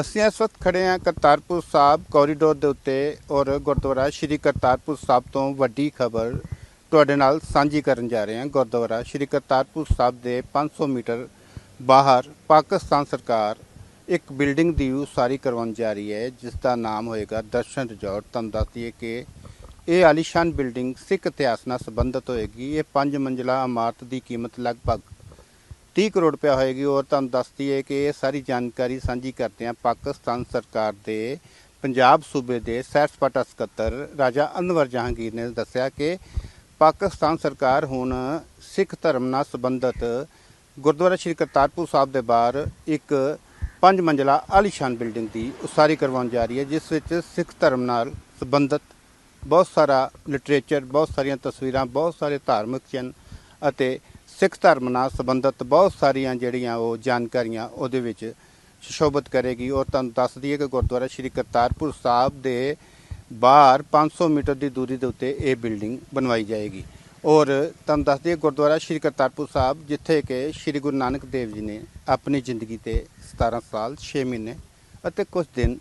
ਅਸੀਂ ਇਸ ਵਕਤ ਖੜੇ ਹਾਂ ਕਰਤਾਰਪੁਰ ਸਾਹਿਬ ਕੋਰੀਡੋਰ ਦੇ ਉੱਤੇ ਔਰ ਗੁਰਦੁਆਰਾ ਸ਼੍ਰੀ ਕਰਤਾਰਪੁਰ ਸਾਹਿਬ ਤੋਂ ਵੱਡੀ ਖਬਰ ਤੁਹਾਡੇ ਨਾਲ ਸਾਂਝੀ ਕਰਨ ਜਾ ਰਹੇ ਹਾਂ। ਗੁਰਦੁਆਰਾ ਸ਼੍ਰੀ ਕਰਤਾਰਪੁਰ ਸਾਹਿਬ ਦੇ 500 ਮੀਟਰ ਬਾਹਰ ਪਾਕਿਸਤਾਨ ਸਰਕਾਰ ਇੱਕ ਬਿਲਡਿੰਗ ਦੀ ਉਸਾਰੀ ਕਰਵਾਉਣ ਜਾ ਰਹੀ ਹੈ, ਜਿਸ ਦਾ ਨਾਮ ਹੋਏਗਾ ਦਰਸ਼ਨ ਰਿਜ਼ੋਰਟ। ਤੁਹਾਨੂੰ ਦੱਸ ਦਈਏ ਕਿ ਇਹ ਆਲੀਸ਼ਾਨ ਬਿਲਡਿੰਗ ਸਿੱਖ ਇਤਿਹਾਸ ਨਾਲ ਸੰਬੰਧਿਤ ਹੋਏਗੀ। ਇਹ 5 ਮੰਜ਼ਲਾ ਇਮਾਰਤ ਦੀ ਕੀਮਤ ਲਗਭਗ 30 ਕਰੋੜ ਰੁਪਇਆ ਹੋਏਗੀ ਔਰ ਤੁਹਾਨੂੰ ਦੱਸਦੀ ਹੈ ਕਿ ਇਹ ਸਾਰੀ ਜਾਣਕਾਰੀ ਸਾਂਝੀ ਕਰਦੇ ਹਾਂ ਪਾਕਿਸਤਾਨ ਸਰਕਾਰ ਦੇ ਪੰਜਾਬ ਸੂਬੇ ਦੇ ਸੈਰ ਸਪਾਟਾ ਸਕੱਤਰ ਰਾਜਾ ਅਨਵਰ ਜਹਾਂਗੀਰ ਨੇ ਦੱਸਿਆ ਕਿ ਪਾਕਿਸਤਾਨ ਸਰਕਾਰ ਹੁਣ ਸਿੱਖ ਧਰਮ ਨਾਲ ਸੰਬੰਧਿਤ ਗੁਰਦੁਆਰਾ ਸ਼੍ਰੀ ਕਰਤਾਰਪੁਰ ਸਾਹਿਬ ਦੇ ਬਾਹਰ ਇੱਕ ਪੰਜ ਮੰਜ਼ਲਾ ਆਲੀਸ਼ਾਨ ਬਿਲਡਿੰਗ ਦੀ ਉਸਾਰੀ ਕਰਵਾਉਣ ਜਾ ਰਹੀ ਹੈ, ਜਿਸ ਵਿੱਚ ਸਿੱਖ ਧਰਮ ਨਾਲ ਸੰਬੰਧਿਤ ਬਹੁਤ ਸਾਰਾ ਲਿਟਰੇਚਰ ਬਹੁਤ ਸਾਰੀਆਂ ਤਸਵੀਰਾਂ, ਬਹੁਤ ਸਾਰੇ ਧਾਰਮਿਕ ਚਿੰਨ੍ਹ ਅਤੇ ਸਿੱਖ ਧਰਮ ਨਾਲ ਸੰਬੰਧਿਤ ਬਹੁਤ ਸਾਰੀਆਂ ਜਿਹੜੀਆਂ ਉਹ ਜਾਣਕਾਰੀਆਂ ਉਹਦੇ ਵਿੱਚ ਸੁਸ਼ੋਭਿਤ ਕਰੇਗੀ ਔਰ ਤੁਹਾਨੂੰ ਦੱਸਦੀ ਹੈ ਕਿ ਗੁਰਦੁਆਰਾ ਸ਼੍ਰੀ ਕਰਤਾਰਪੁਰ ਸਾਹਿਬ ਦੇ ਬਾਹਰ 500 ਮੀਟਰ ਦੀ ਦੂਰੀ ਦੇ ਉੱਤੇ ਇਹ ਬਿਲਡਿੰਗ ਬਣਵਾਈ ਜਾਏਗੀ। ਔਰ ਤੁਹਾਨੂੰ ਦੱਸਦੀ ਦਈਏ ਗੁਰਦੁਆਰਾ ਸ਼੍ਰੀ ਕਰਤਾਰਪੁਰ ਸਾਹਿਬ, ਜਿੱਥੇ ਕਿ ਸ਼੍ਰੀ ਗੁਰੂ ਨਾਨਕ ਦੇਵ ਜੀ ਨੇ ਆਪਣੀ ਜ਼ਿੰਦਗੀ ਤੇ 17 ਸਾਲ 6 ਮਹੀਨੇ ਅਤੇ ਕੁਝ ਦਿਨ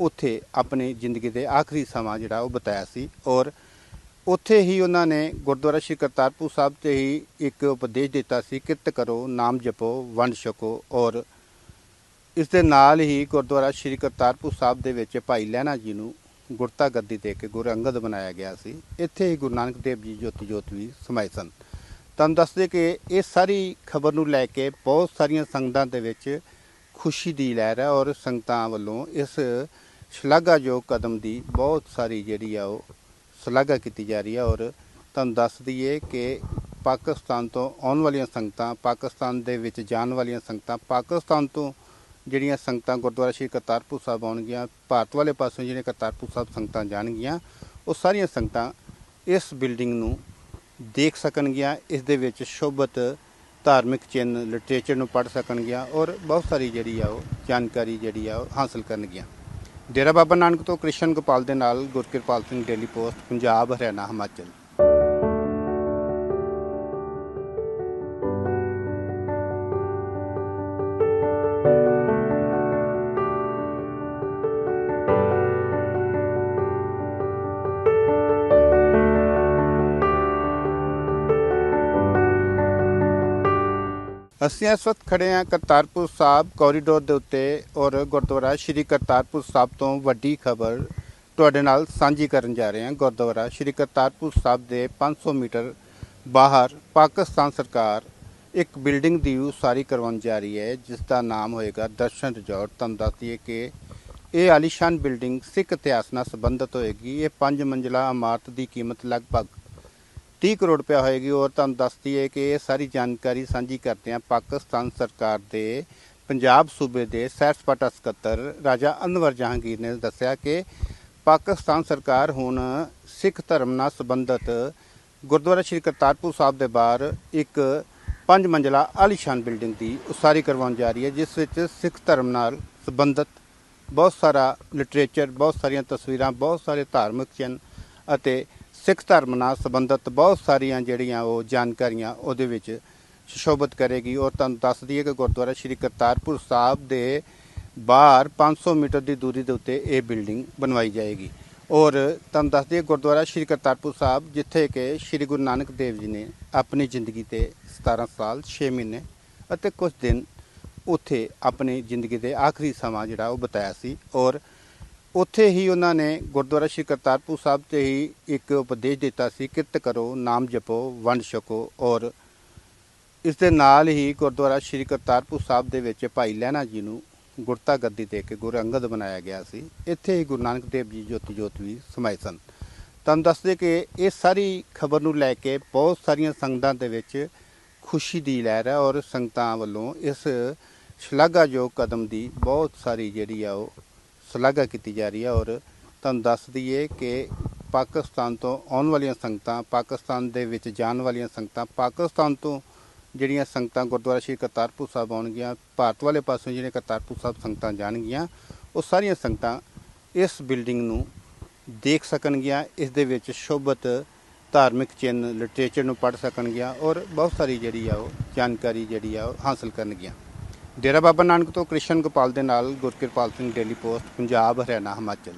ਉੱਥੇ ਆਪਣੀ ਜ਼ਿੰਦਗੀ ਦੇ ਆਖਰੀ ਸਮਾਂ ਜਿਹੜਾ ਉਹ ਬਤਾਇਆ ਸੀ। ਔਰ ਉੱਥੇ ਹੀ ਉਹਨਾਂ ਨੇ ਗੁਰਦੁਆਰਾ ਸ਼੍ਰੀ ਕਰਤਾਰਪੁਰ ਸਾਹਿਬ ਤੇ ਹੀ ਇੱਕ ਉਪਦੇਸ਼ ਦਿੱਤਾ ਸੀ, ਕਿਰਤ ਕਰੋ, ਨਾਮ ਜਪੋ, ਵੰਡ ਛਕੋ ਔਰ ਇਸ ਦੇ ਨਾਲ ਹੀ ਗੁਰਦੁਆਰਾ ਸ਼੍ਰੀ ਕਰਤਾਰਪੁਰ ਸਾਹਿਬ ਦੇ ਵਿੱਚ ਭਾਈ ਲਹਿਣਾ ਜੀ ਨੂੰ ਗੁਰਤਾ ਗੱਦੀ ਦੇ ਕੇ ਗੁਰੂ ਅੰਗਦ ਬਣਾਇਆ ਗਿਆ ਸੀ। ਇੱਥੇ ਹੀ ਗੁਰੂ ਨਾਨਕ ਦੇਵ ਜੀ ਜੋਤੀ ਜੋਤ ਵੀ ਸਮਾਏ ਸਨ। ਤੁਹਾਨੂੰ ਦੱਸਦੇ ਕਿ ਇਹ ਸਾਰੀ ਖਬਰ ਨੂੰ ਲੈ ਕੇ ਬਹੁਤ ਸਾਰੀਆਂ ਸੰਗਤਾਂ ਦੇ ਵਿੱਚ ਖੁਸ਼ੀ ਦੀ ਲਹਿਰ ਹੈ ਔਰ ਸੰਗਤਾਂ ਵੱਲੋਂ ਇਸ ਸ਼ਲਾਘਾਯੋਗ ਕਦਮ ਦੀ ਬਹੁਤ ਸਾਰੀ ਜਿਹੜੀ ਆ ਉਹ ਸ਼ਲਾਘਾ ਕੀਤੀ ਜਾ ਰਹੀ ਹੈ ਔਰ ਤੁਹਾਨੂੰ ਦੱਸ ਦਈਏ ਕਿ ਪਾਕਿਸਤਾਨ ਤੋਂ ਆਉਣ ਵਾਲੀਆਂ ਸੰਗਤਾਂ, ਪਾਕਿਸਤਾਨ ਦੇ ਵਿੱਚ ਜਾਣ ਵਾਲੀਆਂ ਸੰਗਤਾਂ, ਪਾਕਿਸਤਾਨ ਤੋਂ ਜਿਹੜੀਆਂ ਸੰਗਤਾਂ ਗੁਰਦੁਆਰਾ ਸ਼੍ਰੀ ਕਰਤਾਰਪੁਰ ਸਾਹਿਬ ਆਉਣਗੀਆਂ, ਭਾਰਤ ਵਾਲੇ ਪਾਸੋਂ ਜਿਹੜੀਆਂ ਕਰਤਾਰਪੁਰ ਸਾਹਿਬ ਸੰਗਤਾਂ ਜਾਣਗੀਆਂ, ਉਹ ਸਾਰੀਆਂ ਸੰਗਤਾਂ ਇਸ ਬਿਲਡਿੰਗ ਨੂੰ ਦੇਖ ਸਕਣਗੀਆਂ, ਇਸ ਦੇ ਵਿੱਚ ਸ਼ੋਭਤ ਧਾਰਮਿਕ ਚਿੰਨ੍ਹ, ਲਿਟਰੇਚਰ ਨੂੰ ਪੜ੍ਹ ਸਕਣਗੀਆਂ ਔਰ ਬਹੁਤ ਸਾਰੀ ਜਿਹੜੀ ਆ ਉਹ ਜਾਣਕਾਰੀ ਜਿਹੜੀ ਆ ਉਹ ਹਾਸਲ ਕਰਨਗੀਆਂ। ਡੇਰਾ ਬਾਬਾ ਨਾਨਕ ਤੋਂ ਕ੍ਰਿਸ਼ਨ ਗੋਪਾਲ ਦੇ ਨਾਲ ਗੁਰਕਿਰਪਾਲ ਸਿੰਘ ਡੇਲੀ ਪੋਸਟ, ਪੰਜਾਬ, ਹਰਿਆਣਾ, ਹਿਮਾਚਲ। ਅਸੀਂ ਇਸ ਵਕਤ ਖੜੇ ਹਾਂ ਕਰਤਾਰਪੁਰ ਸਾਹਿਬ ਕੋਰੀਡੋਰ ਦੇ ਉੱਤੇ ਔਰ ਗੁਰਦੁਆਰਾ ਸ਼੍ਰੀ ਕਰਤਾਰਪੁਰ ਸਾਹਿਬ ਤੋਂ ਵੱਡੀ ਖਬਰ ਤੁਹਾਡੇ ਨਾਲ ਸਾਂਝੀ ਕਰਨ ਜਾ ਰਹੇ ਹਾਂ। ਗੁਰਦੁਆਰਾ ਸ਼੍ਰੀ ਕਰਤਾਰਪੁਰ ਸਾਹਿਬ ਦੇ 500 ਮੀਟਰ ਬਾਹਰ ਪਾਕਿਸਤਾਨ ਸਰਕਾਰ ਇੱਕ ਬਿਲਡਿੰਗ ਦੀ ਉਸਾਰੀ ਕਰਵਾਉਣ ਜਾ ਰਹੀ ਹੈ, ਜਿਸ ਦਾ ਨਾਮ ਹੋਏਗਾ ਦਰਸ਼ਨ ਰਿਜ਼ੋਰਟ। ਤੁਹਾਨੂੰ ਦੱਸ ਦਈਏ ਕਿ ਇਹ ਆਲੀਸ਼ਾਨ ਬਿਲਡਿੰਗ ਸਿੱਖ ਇਤਿਹਾਸ ਨਾਲ ਸੰਬੰਧਿਤ ਹੋਏਗੀ। ਇਹ ਪੰਜ ਮੰਜ਼ਲਾ ਇਮਾਰਤ ਦੀ ਕੀਮਤ ਲਗਭਗ 30 ਕਰੋੜ ਰੁਪਇਆ ਹੋਏਗੀ ਔਰ ਤੁਹਾਨੂੰ ਦੱਸਦੀ ਹੈ ਕਿ ਇਹ ਸਾਰੀ ਜਾਣਕਾਰੀ ਸਾਂਝੀ ਕਰਦੇ ਹਾਂ ਪਾਕਿਸਤਾਨ ਸਰਕਾਰ ਦੇ ਪੰਜਾਬ ਸੂਬੇ ਦੇ ਸੈਰ ਸਪਾਟਾ ਸਕੱਤਰ ਰਾਜਾ ਅਨਵਰ ਜਹਾਂਗੀਰ ਨੇ ਦੱਸਿਆ ਕਿ ਪਾਕਿਸਤਾਨ ਸਰਕਾਰ ਹੁਣ ਸਿੱਖ ਧਰਮ ਨਾਲ ਸੰਬੰਧਿਤ ਗੁਰਦੁਆਰਾ ਸ਼੍ਰੀ ਕਰਤਾਰਪੁਰ ਸਾਹਿਬ ਦੇ ਬਾਹਰ ਇੱਕ ਪੰਜ ਮੰਜ਼ਲਾ ਆਲੀਸ਼ਾਨ ਬਿਲਡਿੰਗ ਦੀ ਉਸਾਰੀ ਕਰਵਾਉਣ ਜਾ ਰਹੀ ਹੈ, ਜਿਸ ਵਿੱਚ ਸਿੱਖ ਧਰਮ ਨਾਲ ਸੰਬੰਧਿਤ ਬਹੁਤ ਸਾਰਾ ਲਿਟਰੇਚਰ ਬਹੁਤ ਸਾਰੀਆਂ ਤਸਵੀਰਾਂ, ਬਹੁਤ ਸਾਰੇ ਧਾਰਮਿਕ ਚਿੰਨ੍ਹ ਅਤੇ ਸਿੱਖ ਧਰਮ ਨਾਲ ਸੰਬੰਧਿਤ ਬਹੁਤ ਸਾਰੀਆਂ ਜਿਹੜੀਆਂ ਉਹ ਜਾਣਕਾਰੀਆਂ ਉਹਦੇ ਵਿੱਚ ਸੁਸ਼ੋਭਿਤ ਕਰੇਗੀ ਔਰ ਤੁਹਾਨੂੰ ਦੱਸਦੀ ਹੈ ਕਿ ਗੁਰਦੁਆਰਾ ਸ਼੍ਰੀ ਕਰਤਾਰਪੁਰ ਸਾਹਿਬ ਦੇ ਬਾਹਰ 500 ਮੀਟਰ ਦੀ ਦੂਰੀ ਦੇ ਉੱਤੇ ਇਹ ਬਿਲਡਿੰਗ ਬਣਵਾਈ ਜਾਏਗੀ। ਔਰ ਤੁਹਾਨੂੰ ਦੱਸਦੀ ਹੈ ਗੁਰਦੁਆਰਾ ਸ਼੍ਰੀ ਕਰਤਾਰਪੁਰ ਸਾਹਿਬ, ਜਿੱਥੇ ਕਿ ਸ਼੍ਰੀ ਗੁਰੂ ਨਾਨਕ ਦੇਵ ਜੀ ਨੇ ਆਪਣੀ ਜ਼ਿੰਦਗੀ ਤੇ 17 ਸਾਲ 6 ਮਹੀਨੇ ਅਤੇ ਕੁਝ ਦਿਨ ਉੱਥੇ ਆਪਣੀ ਜ਼ਿੰਦਗੀ ਦੇ ਆਖਰੀ ਸਮਾਂ ਜਿਹੜਾ ਉਹ ਬਤਾਇਆ ਸੀ। ਔਰ ਉੱਥੇ ਹੀ ਉਹਨਾਂ ਨੇ ਗੁਰਦੁਆਰਾ ਸ਼੍ਰੀ ਕਰਤਾਰਪੁਰ ਸਾਹਿਬ ਤੇ ਹੀ ਇੱਕ ਉਪਦੇਸ਼ ਦਿੱਤਾ ਸੀ, ਕਿਰਤ ਕਰੋ, ਨਾਮ ਜਪੋ, ਵੰਡ ਛਕੋ ਔਰ ਇਸ ਦੇ ਨਾਲ ਹੀ ਗੁਰਦੁਆਰਾ ਸ਼੍ਰੀ ਕਰਤਾਰਪੁਰ ਸਾਹਿਬ ਦੇ ਵਿੱਚ ਭਾਈ ਲਹਿਣਾ ਜੀ ਨੂੰ ਗੁਰਤਾ ਗੱਦੀ ਦੇ ਕੇ ਗੁਰੂ ਅੰਗਦ ਬਣਾਇਆ ਗਿਆ ਸੀ। ਇੱਥੇ ਹੀ ਗੁਰੂ ਨਾਨਕ ਦੇਵ ਜੀ ਜੋਤੀ ਜੋਤ ਵੀ ਸਮਾਏ ਸਨ। ਤੁਹਾਨੂੰ ਦੱਸਦੇ ਕਿ ਇਹ ਸਾਰੀ ਖਬਰ ਨੂੰ ਲੈ ਕੇ ਬਹੁਤ ਸਾਰੀਆਂ ਸੰਗਤਾਂ ਦੇ ਵਿੱਚ ਖੁਸ਼ੀ ਦੀ ਲਹਿਰ ਹੈ ਔਰ ਸੰਗਤਾਂ ਵੱਲੋਂ ਇਸ ਸ਼ਲਾਘਾਯੋਗ ਕਦਮ ਦੀ ਬਹੁਤ ਸਾਰੀ ਜਿਹੜੀ ਆ ਉਹ ਸ਼ਲਾਘਾ ਕੀਤੀ ਜਾ ਰਹੀ ਹੈ ਔਰ ਤੁਹਾਨੂੰ ਦੱਸ ਦਈਏ ਕਿ ਪਾਕਿਸਤਾਨ ਤੋਂ ਆਉਣ ਵਾਲੀਆਂ ਸੰਗਤਾਂ, ਪਾਕਿਸਤਾਨ ਦੇ ਵਿੱਚ ਜਾਣ ਵਾਲੀਆਂ ਸੰਗਤਾਂ, ਪਾਕਿਸਤਾਨ ਤੋਂ ਜਿਹੜੀਆਂ ਸੰਗਤਾਂ ਗੁਰਦੁਆਰਾ ਸ਼੍ਰੀ ਕਰਤਾਰਪੁਰ ਸਾਹਿਬ ਆਉਣਗੀਆਂ, ਭਾਰਤ ਵਾਲੇ ਪਾਸੋਂ ਜਿਹੜੀਆਂ ਕਰਤਾਰਪੁਰ ਸਾਹਿਬ ਸੰਗਤਾਂ ਜਾਣਗੀਆਂ, ਉਹ ਸਾਰੀਆਂ ਸੰਗਤਾਂ ਇਸ ਬਿਲਡਿੰਗ ਨੂੰ ਦੇਖ ਸਕਣਗੀਆਂ, ਇਸ ਦੇ ਵਿੱਚ ਸ਼ੋਭਤ ਧਾਰਮਿਕ ਚਿੰਨ੍ਹ ਲਿਟਰੇਚਰ ਨੂੰ ਪੜ੍ਹ ਸਕਣਗੀਆਂ ਔਰ ਬਹੁਤ ਸਾਰੀ ਜਿਹੜੀ ਆ ਉਹ ਜਾਣਕਾਰੀ ਜਿਹੜੀ ਆ ਉਹ ਹਾਸਲ ਕਰਨਗੀਆਂ। ਡੇਰਾ ਬਾਬਾ ਨਾਨਕ ਤੋਂ ਕ੍ਰਿਸ਼ਨ ਗੋਪਾਲ ਦੇ ਨਾਲ ਗੁਰਕਿਰਪਾਲ ਸਿੰਘ ਡੇਲੀ ਪੋਸਟ, ਪੰਜਾਬ, ਹਰਿਆਣਾ, ਹਿਮਾਚਲ।